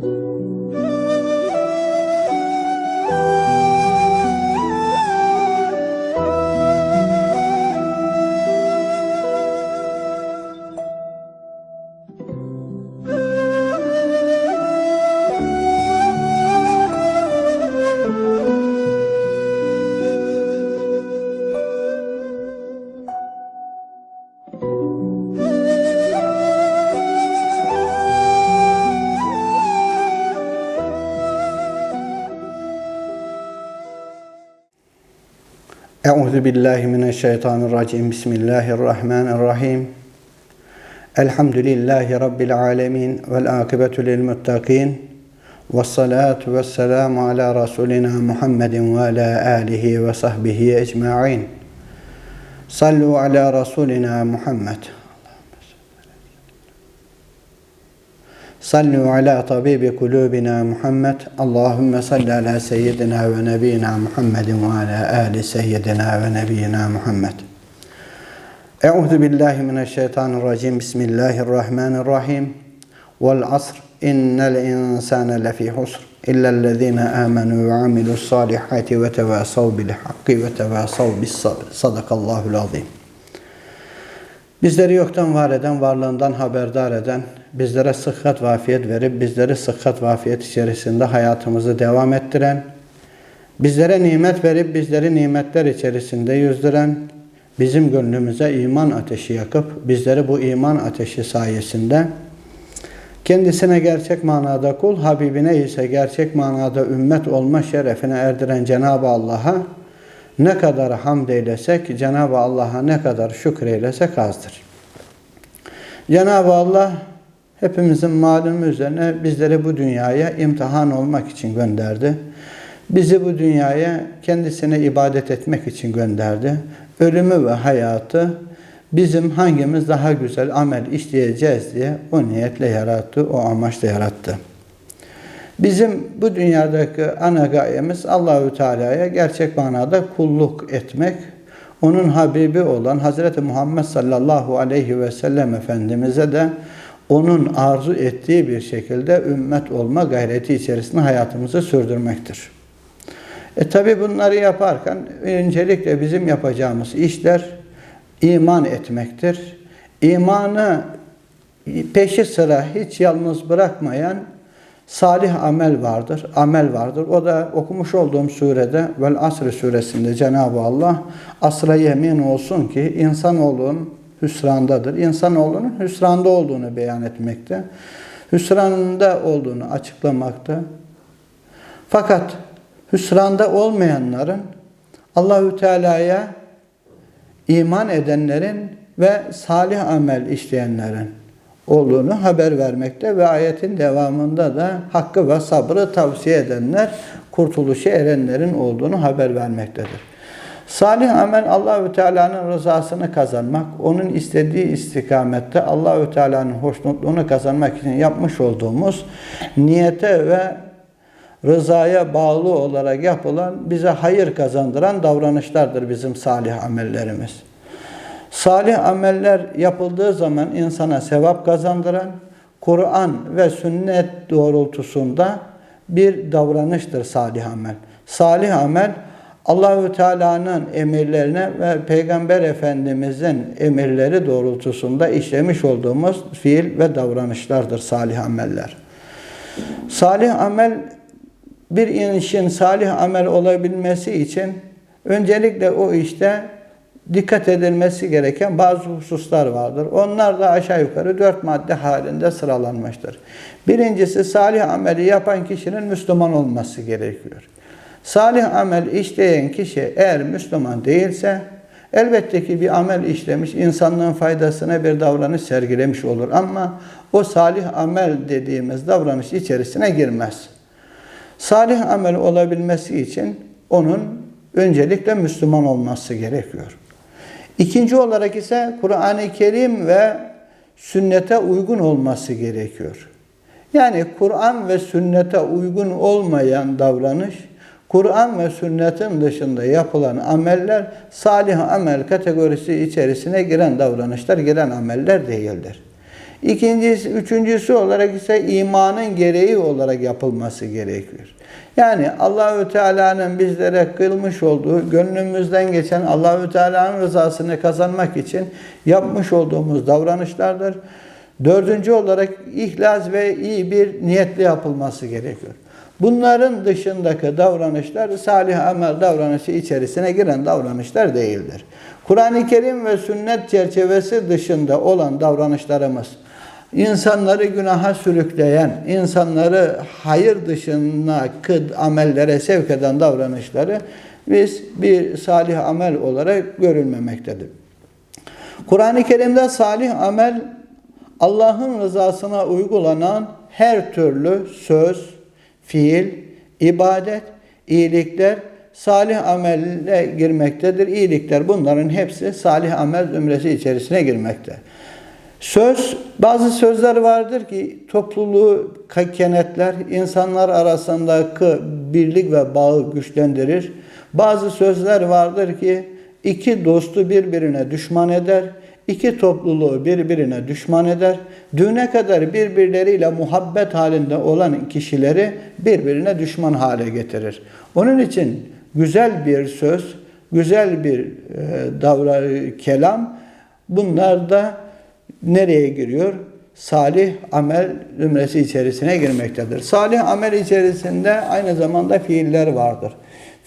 you. Euzu billahi mineşşeytanirracim. Bismillahirrahmanirrahim. Elhamdülillahi rabbil alamin vel akibetu lil muttaqin. Ves salatu ves selamu ala rasulina Muhammedin ve ala alihi ve sahbihi ecmaîn. Sallu ala rasulina Muhammed. Sallu ala tabibi kulubina Muhammed. Allahümme salli ala seyyidina ve nebiyina Muhammedin ve ala ali seyyidina ve nebiyina Muhammed. Euzu billahi mineşşeytanirracim. Bismillahirrahmanirrahim. Vel asr. İnnel insane lefî husr. İllellezîne âmenû ve amilus salihati ve tevâsav bil hakki ve tevâsav bis sabr. Sadakallahul azim. Bizleri yoktan var eden, varlığından haberdar eden, bizlere sıhhat ve afiyet verip bizleri sıhhat ve afiyet içerisinde hayatımızı devam ettiren, bizlere nimet verip bizleri nimetler içerisinde yüzdüren, bizim gönlümüze iman ateşi yakıp bizleri bu iman ateşi sayesinde kendisine gerçek manada kul, Habibine ise gerçek manada ümmet olma şerefine erdiren Cenab-ı Allah'a ne kadar hamd eylesek, Cenab-ı Allah'a ne kadar şükreylesek azdır. Cenab-ı Allah hepimizin malumu üzerine bizleri bu dünyaya imtihan olmak için gönderdi. Bizi bu dünyaya kendisine ibadet etmek için gönderdi. Ölümü ve hayatı bizim hangimiz daha güzel amel işleyeceğiz diye o niyetle yarattı, o amaçla yarattı. Bizim bu dünyadaki ana gayemiz Allahü Teala'ya gerçek manada kulluk etmek. Onun Habibi olan Hazreti Muhammed sallallahu aleyhi ve sellem Efendimiz'e de onun arzu ettiği bir şekilde ümmet olma gayreti içerisinde hayatımızı sürdürmektir. E tabi bunları yaparken öncelikle bizim yapacağımız işler iman etmektir. İmanı peşi sıra hiç yalnız bırakmayan salih amel vardır. Amel vardır. O da okumuş olduğum surede Vel Asr suresinde Cenab-ı Allah asra yemin olsun ki insanoğlunun hüsrandadır. İnsanoğlunun hüsranda olduğunu beyan etmekte. Hüsranda olduğunu açıklamakta. Fakat hüsranda olmayanların Allahü Teala'ya iman edenlerin ve salih amel işleyenlerin olduğunu haber vermekte ve ayetin devamında da hakkı ve sabrı tavsiye edenler kurtuluşa erenlerin olduğunu haber vermektedir. Salih amel Allahü Teala'nın rızasını kazanmak, onun istediği istikamette Allahü Teala'nın hoşnutluğunu kazanmak için yapmış olduğumuz niyete ve rızaya bağlı olarak yapılan, bize hayır kazandıran davranışlardır bizim salih amellerimiz. Salih ameller yapıldığı zaman insana sevap kazandıran, Kur'an ve sünnet doğrultusunda bir davranıştır salih amel. Salih amel Allahü Teala'nın emirlerine ve Peygamber Efendimizin emirleri doğrultusunda işlemiş olduğumuz fiil ve davranışlardır salih ameller. Salih amel bir işin salih amel olabilmesi için öncelikle o işte dikkat edilmesi gereken bazı hususlar vardır. Onlar da aşağı yukarı dört madde halinde sıralanmıştır. Birincisi salih ameli yapan kişinin Müslüman olması gerekiyor. Salih amel işleyen kişi eğer Müslüman değilse elbette ki bir amel işlemiş, insanlığın faydasına bir davranış sergilemiş olur. Ama o salih amel dediğimiz davranış içerisine girmez. Salih amel olabilmesi için onun öncelikle Müslüman olması gerekiyor. İkinci olarak ise Kur'an-ı Kerim ve sünnete uygun olması gerekiyor. Yani Kur'an ve sünnete uygun olmayan davranış, Kur'an ve sünnetin dışında yapılan ameller salih amel kategorisi içerisine giren davranışlar, giren ameller değildir. İkincisi, üçüncüsü olarak ise imanın gereği olarak yapılması gerekiyor. Yani Allahü Teala'nın bizlere kılmış olduğu, gönlümüzden geçen Allahü Teala'nın rızasını kazanmak için yapmış olduğumuz davranışlardır. Dördüncü olarak ihlas ve iyi bir niyetle yapılması gerekiyor. Bunların dışındaki davranışlar salih amel davranışı içerisine giren davranışlar değildir. Kur'an-ı Kerim ve sünnet çerçevesi dışında olan davranışlarımız insanları günaha sürükleyen, insanları hayır dışına kıd amellere sevk eden davranışları biz bir salih amel olarak görülmemektedir. Kur'an-ı Kerim'de salih amel Allah'ın rızasına uygulanan her türlü söz, fiil, ibadet, iyilikler salih amelle girmektedir. İyilikler bunların hepsi salih amel zümresi içerisine girmekte. Söz, bazı sözler vardır ki topluluğu kenetler, insanlar arasındaki birlik ve bağı güçlendirir. Bazı sözler vardır ki iki dostu birbirine düşman eder, iki topluluğu birbirine düşman eder. Düne kadar birbirleriyle muhabbet halinde olan kişileri birbirine düşman hale getirir. Onun için güzel bir söz, güzel bir e, davra, kelam bunlar da nereye giriyor? Salih amel zümresi içerisine girmektedir. Salih amel içerisinde aynı zamanda fiiller vardır.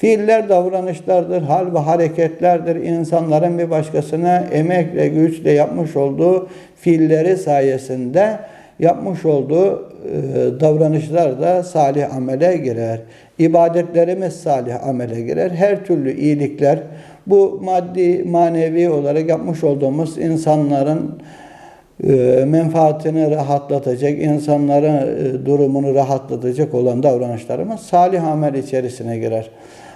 Fiiller davranışlardır, hal ve hareketlerdir. İnsanların bir başkasına emekle, güçle yapmış olduğu fiilleri sayesinde yapmış olduğu e, davranışlar da salih amele girer. İbadetlerimiz salih amele girer. Her türlü iyilikler bu maddi, manevi olarak yapmış olduğumuz insanların e, menfaatini rahatlatacak, insanların e, durumunu rahatlatacak olan davranışlarımız salih amel içerisine girer.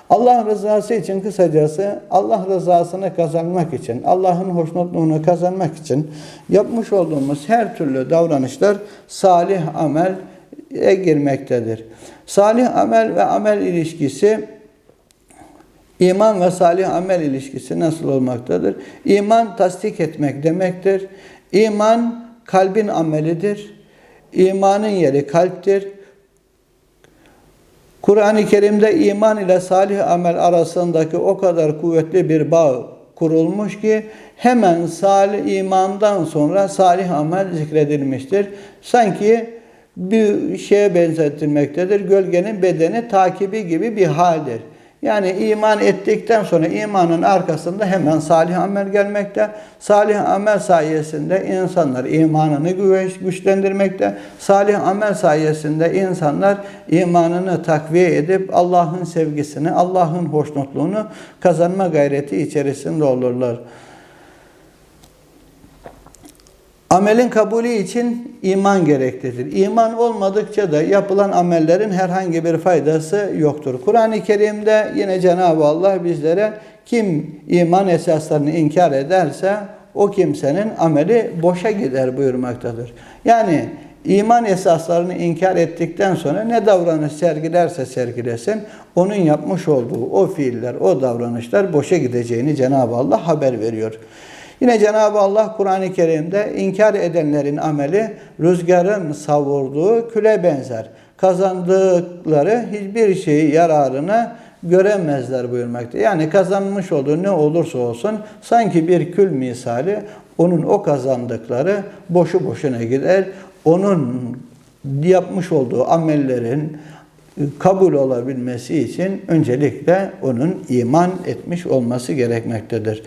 Allah rızası için kısacası Allah rızasını kazanmak için, Allah'ın hoşnutluğunu kazanmak için yapmış olduğumuz her türlü davranışlar salih amele girmektedir. Salih amel ve amel ilişkisi İman ve salih amel ilişkisi nasıl olmaktadır? İman tasdik etmek demektir. İman kalbin amelidir. İmanın yeri kalptir. Kur'an-ı Kerim'de iman ile salih amel arasındaki o kadar kuvvetli bir bağ kurulmuş ki hemen salih imandan sonra salih amel zikredilmiştir. Sanki bir şeye benzetilmektedir. Gölgenin bedeni takibi gibi bir haldir. Yani iman ettikten sonra imanın arkasında hemen salih amel gelmekte. Salih amel sayesinde insanlar imanını güçlendirmekte. Salih amel sayesinde insanlar imanını takviye edip Allah'ın sevgisini, Allah'ın hoşnutluğunu kazanma gayreti içerisinde olurlar. Amelin kabulü için iman gereklidir. İman olmadıkça da yapılan amellerin herhangi bir faydası yoktur. Kur'an-ı Kerim'de yine Cenab-ı Allah bizlere kim iman esaslarını inkar ederse o kimsenin ameli boşa gider buyurmaktadır. Yani iman esaslarını inkar ettikten sonra ne davranış sergilerse sergilesin onun yapmış olduğu o fiiller, o davranışlar boşa gideceğini Cenab-ı Allah haber veriyor. Yine Cenab-ı Allah Kur'an-ı Kerim'de inkar edenlerin ameli rüzgarın savurduğu küle benzer. Kazandıkları hiçbir şeyi yararına göremezler buyurmakta. Yani kazanmış olduğu ne olursa olsun sanki bir kül misali onun o kazandıkları boşu boşuna gider. Onun yapmış olduğu amellerin kabul olabilmesi için öncelikle onun iman etmiş olması gerekmektedir.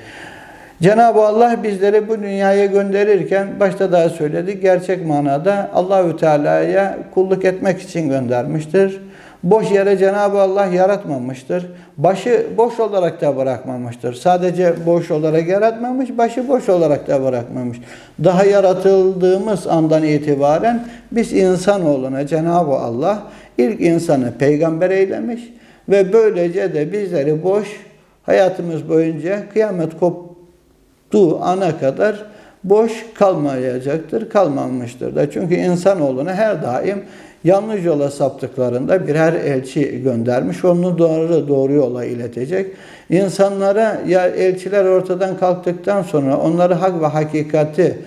Cenab-ı Allah bizleri bu dünyaya gönderirken başta daha söyledik gerçek manada Allahü Teala'ya kulluk etmek için göndermiştir. Boş yere Cenab-ı Allah yaratmamıştır. Başı boş olarak da bırakmamıştır. Sadece boş olarak yaratmamış, başı boş olarak da bırakmamış. Daha yaratıldığımız andan itibaren biz insanoğluna Cenab-ı Allah ilk insanı peygamber eylemiş ve böylece de bizleri boş hayatımız boyunca kıyamet kop du ana kadar boş kalmayacaktır, kalmamıştır da. Çünkü insanoğluna her daim yanlış yola saptıklarında birer elçi göndermiş. Onu doğru doğru yola iletecek. İnsanlara ya elçiler ortadan kalktıktan sonra onları hak ve hakikati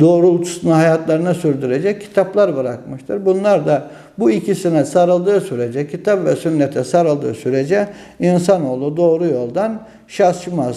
doğrultusunu hayatlarına sürdürecek kitaplar bırakmıştır. Bunlar da bu ikisine sarıldığı sürece, kitap ve sünnete sarıldığı sürece insanoğlu doğru yoldan şaşmaz.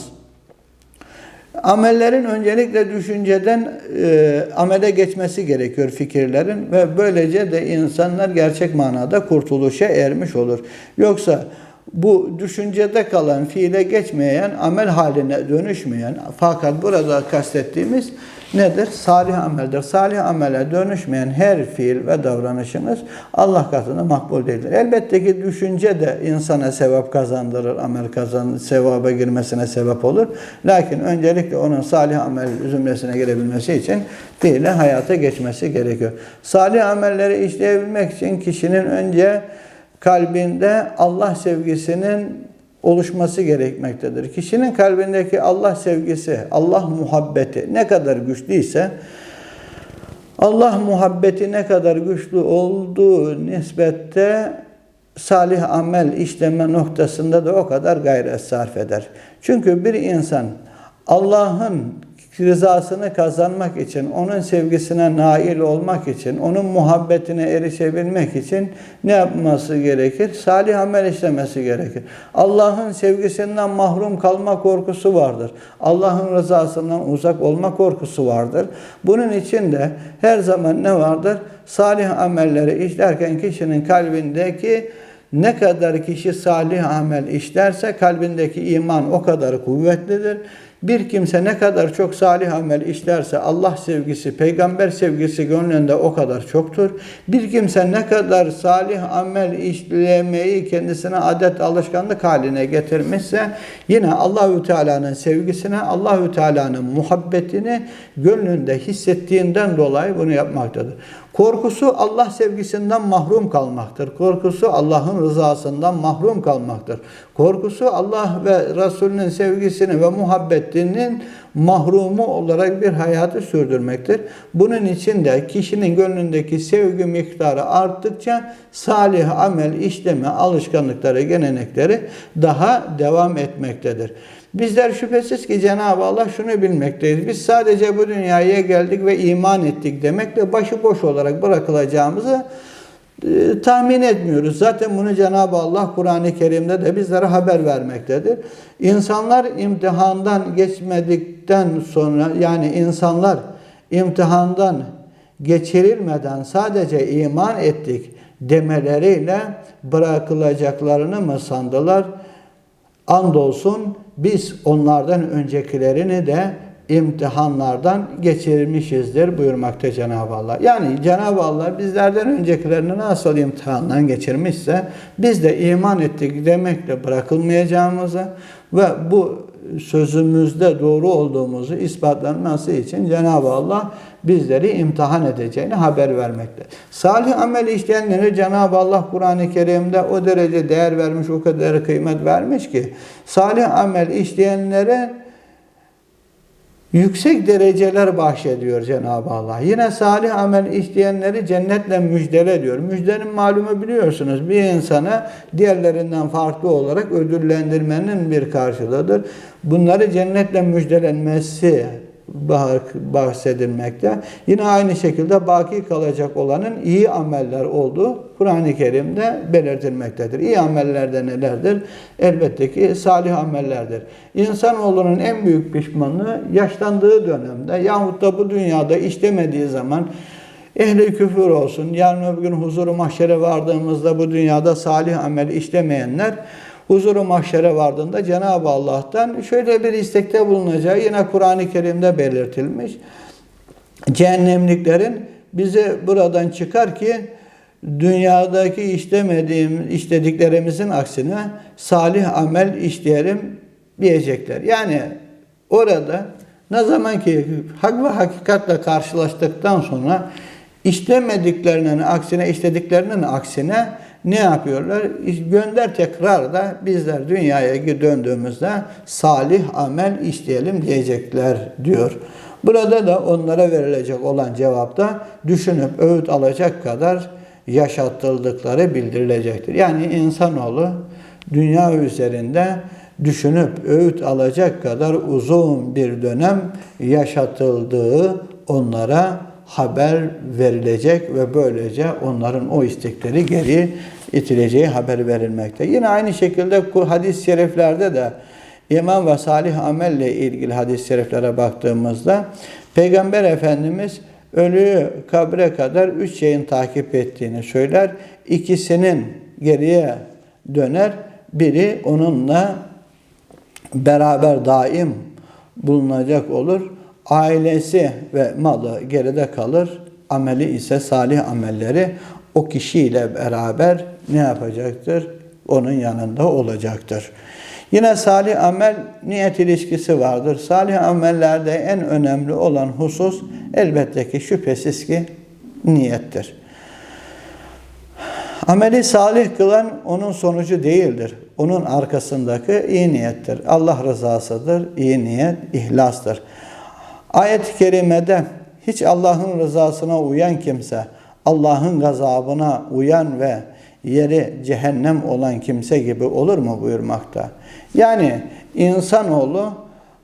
Amellerin öncelikle düşünceden e, amele geçmesi gerekiyor fikirlerin ve böylece de insanlar gerçek manada kurtuluşa ermiş olur. Yoksa bu düşüncede kalan, fiile geçmeyen, amel haline dönüşmeyen fakat burada kastettiğimiz nedir? Salih ameldir. Salih amele dönüşmeyen her fiil ve davranışınız Allah katında makbul değildir. Elbette ki düşünce de insana sevap kazandırır, amel kazan, sevaba girmesine sebep olur. Lakin öncelikle onun salih amel zümresine girebilmesi için fiile hayata geçmesi gerekiyor. Salih amelleri işleyebilmek için kişinin önce kalbinde Allah sevgisinin oluşması gerekmektedir. Kişinin kalbindeki Allah sevgisi, Allah muhabbeti ne kadar güçlüyse Allah muhabbeti ne kadar güçlü olduğu nispette salih amel işleme noktasında da o kadar gayret sarf eder. Çünkü bir insan Allah'ın rızasını kazanmak için, onun sevgisine nail olmak için, onun muhabbetine erişebilmek için ne yapması gerekir? Salih amel işlemesi gerekir. Allah'ın sevgisinden mahrum kalma korkusu vardır. Allah'ın rızasından uzak olma korkusu vardır. Bunun için de her zaman ne vardır? Salih amelleri işlerken kişinin kalbindeki ne kadar kişi salih amel işlerse kalbindeki iman o kadar kuvvetlidir. Bir kimse ne kadar çok salih amel işlerse Allah sevgisi, peygamber sevgisi gönlünde o kadar çoktur. Bir kimse ne kadar salih amel işlemeyi kendisine adet alışkanlık haline getirmişse yine Allahü Teala'nın sevgisine, Allahü Teala'nın muhabbetini gönlünde hissettiğinden dolayı bunu yapmaktadır. Korkusu Allah sevgisinden mahrum kalmaktır. Korkusu Allah'ın rızasından mahrum kalmaktır. Korkusu Allah ve Resulünün sevgisini ve muhabbetinin mahrumu olarak bir hayatı sürdürmektir. Bunun için de kişinin gönlündeki sevgi miktarı arttıkça salih amel işleme alışkanlıkları, gelenekleri daha devam etmektedir. Bizler şüphesiz ki Cenab-ı Allah şunu bilmekteyiz. Biz sadece bu dünyaya geldik ve iman ettik demekle başıboş olarak bırakılacağımızı e, tahmin etmiyoruz. Zaten bunu Cenab-ı Allah Kur'an-ı Kerim'de de bizlere haber vermektedir. İnsanlar imtihandan geçmedikten sonra yani insanlar imtihandan geçirilmeden sadece iman ettik demeleriyle bırakılacaklarını mı sandılar? Andolsun biz onlardan öncekilerini de imtihanlardan geçirmişizdir buyurmakta Cenab-ı Allah. Yani Cenab-ı Allah bizlerden öncekilerini nasıl imtihandan geçirmişse biz de iman ettik demekle bırakılmayacağımızı ve bu sözümüzde doğru olduğumuzu ispatlanması için Cenab-ı Allah bizleri imtihan edeceğini haber vermekte. Salih amel işleyenlere Cenab-ı Allah Kur'an-ı Kerim'de o derece değer vermiş, o kadar kıymet vermiş ki salih amel işleyenlere yüksek dereceler bahşediyor Cenab-ı Allah. Yine salih amel işleyenleri cennetle müjdele diyor. Müjdenin malumu biliyorsunuz. Bir insana diğerlerinden farklı olarak ödüllendirmenin bir karşılığıdır. Bunları cennetle müjdelenmesi bahsedilmekte. Yine aynı şekilde baki kalacak olanın iyi ameller olduğu Kur'an-ı Kerim'de belirtilmektedir. İyi ameller de nelerdir? Elbette ki salih amellerdir. İnsanoğlunun en büyük pişmanlığı yaşlandığı dönemde yahut da bu dünyada işlemediği zaman ehli küfür olsun, yarın öbür gün huzuru mahşere vardığımızda bu dünyada salih amel işlemeyenler huzuru mahşere vardığında Cenab-ı Allah'tan şöyle bir istekte bulunacağı yine Kur'an-ı Kerim'de belirtilmiş. Cehennemliklerin bizi buradan çıkar ki dünyadaki işlemediğim, işlediklerimizin aksine salih amel işleyelim diyecekler. Yani orada ne zaman ki hak ve hakikatle karşılaştıktan sonra işlemediklerinin aksine, işlediklerinin aksine ne yapıyorlar? Gönder tekrar da bizler dünyaya döndüğümüzde salih amel işleyelim diyecekler diyor. Burada da onlara verilecek olan cevapta düşünüp öğüt alacak kadar yaşatıldıkları bildirilecektir. Yani insanoğlu dünya üzerinde düşünüp öğüt alacak kadar uzun bir dönem yaşatıldığı onlara haber verilecek ve böylece onların o istekleri geri itileceği haber verilmekte. Yine aynı şekilde hadis-i şeriflerde de iman ve salih amelle ilgili hadis-i şeriflere baktığımızda Peygamber Efendimiz ölüyü kabre kadar üç şeyin takip ettiğini söyler. İkisinin geriye döner. Biri onunla beraber daim bulunacak olur. Ailesi ve malı geride kalır. Ameli ise salih amelleri o kişiyle beraber ne yapacaktır? Onun yanında olacaktır. Yine salih amel niyet ilişkisi vardır. Salih amellerde en önemli olan husus elbette ki şüphesiz ki niyettir. Ameli salih kılan onun sonucu değildir. Onun arkasındaki iyi niyettir. Allah rızasıdır. iyi niyet, ihlastır. Ayet-i kerimede hiç Allah'ın rızasına uyan kimse, Allah'ın gazabına uyan ve yeri cehennem olan kimse gibi olur mu buyurmakta. Yani insanoğlu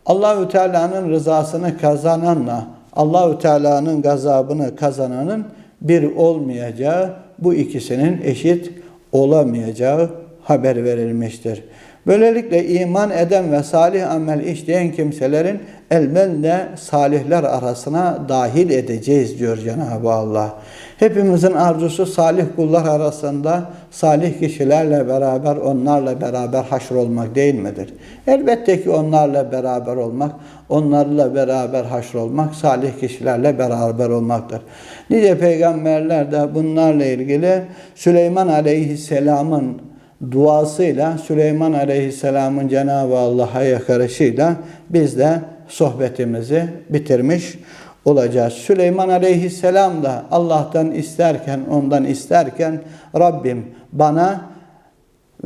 Allahü Teala'nın rızasını kazananla Allahü Teala'nın gazabını kazananın bir olmayacağı, bu ikisinin eşit olamayacağı haber verilmiştir. Böylelikle iman eden ve salih amel işleyen kimselerin elbette salihler arasına dahil edeceğiz diyor Cenab-ı Allah. Hepimizin arzusu salih kullar arasında salih kişilerle beraber onlarla beraber haşr olmak değil midir? Elbette ki onlarla beraber olmak, onlarla beraber haşr olmak salih kişilerle beraber olmaktır. Nice peygamberler de bunlarla ilgili Süleyman Aleyhisselam'ın duasıyla Süleyman Aleyhisselam'ın Cenab-ı Allah'a yakarışıyla biz de sohbetimizi bitirmiş olacağız. Süleyman Aleyhisselam da Allah'tan isterken, ondan isterken Rabbim bana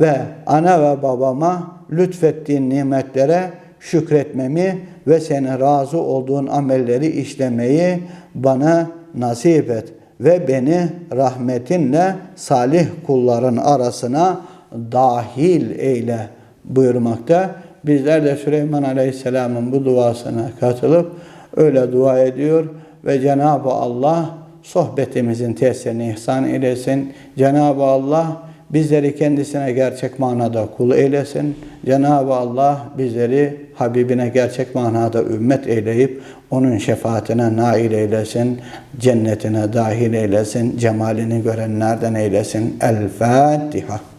ve ana ve babama lütfettiğin nimetlere şükretmemi ve senin razı olduğun amelleri işlemeyi bana nasip et ve beni rahmetinle salih kulların arasına dahil eyle buyurmakta. Bizler de Süleyman Aleyhisselam'ın bu duasına katılıp öyle dua ediyor ve Cenab-ı Allah sohbetimizin tesirini ihsan eylesin. Cenab-ı Allah bizleri kendisine gerçek manada kul eylesin. Cenab-ı Allah bizleri Habibine gerçek manada ümmet eyleyip onun şefaatine nail eylesin. Cennetine dahil eylesin. Cemalini görenlerden eylesin. El Fatiha.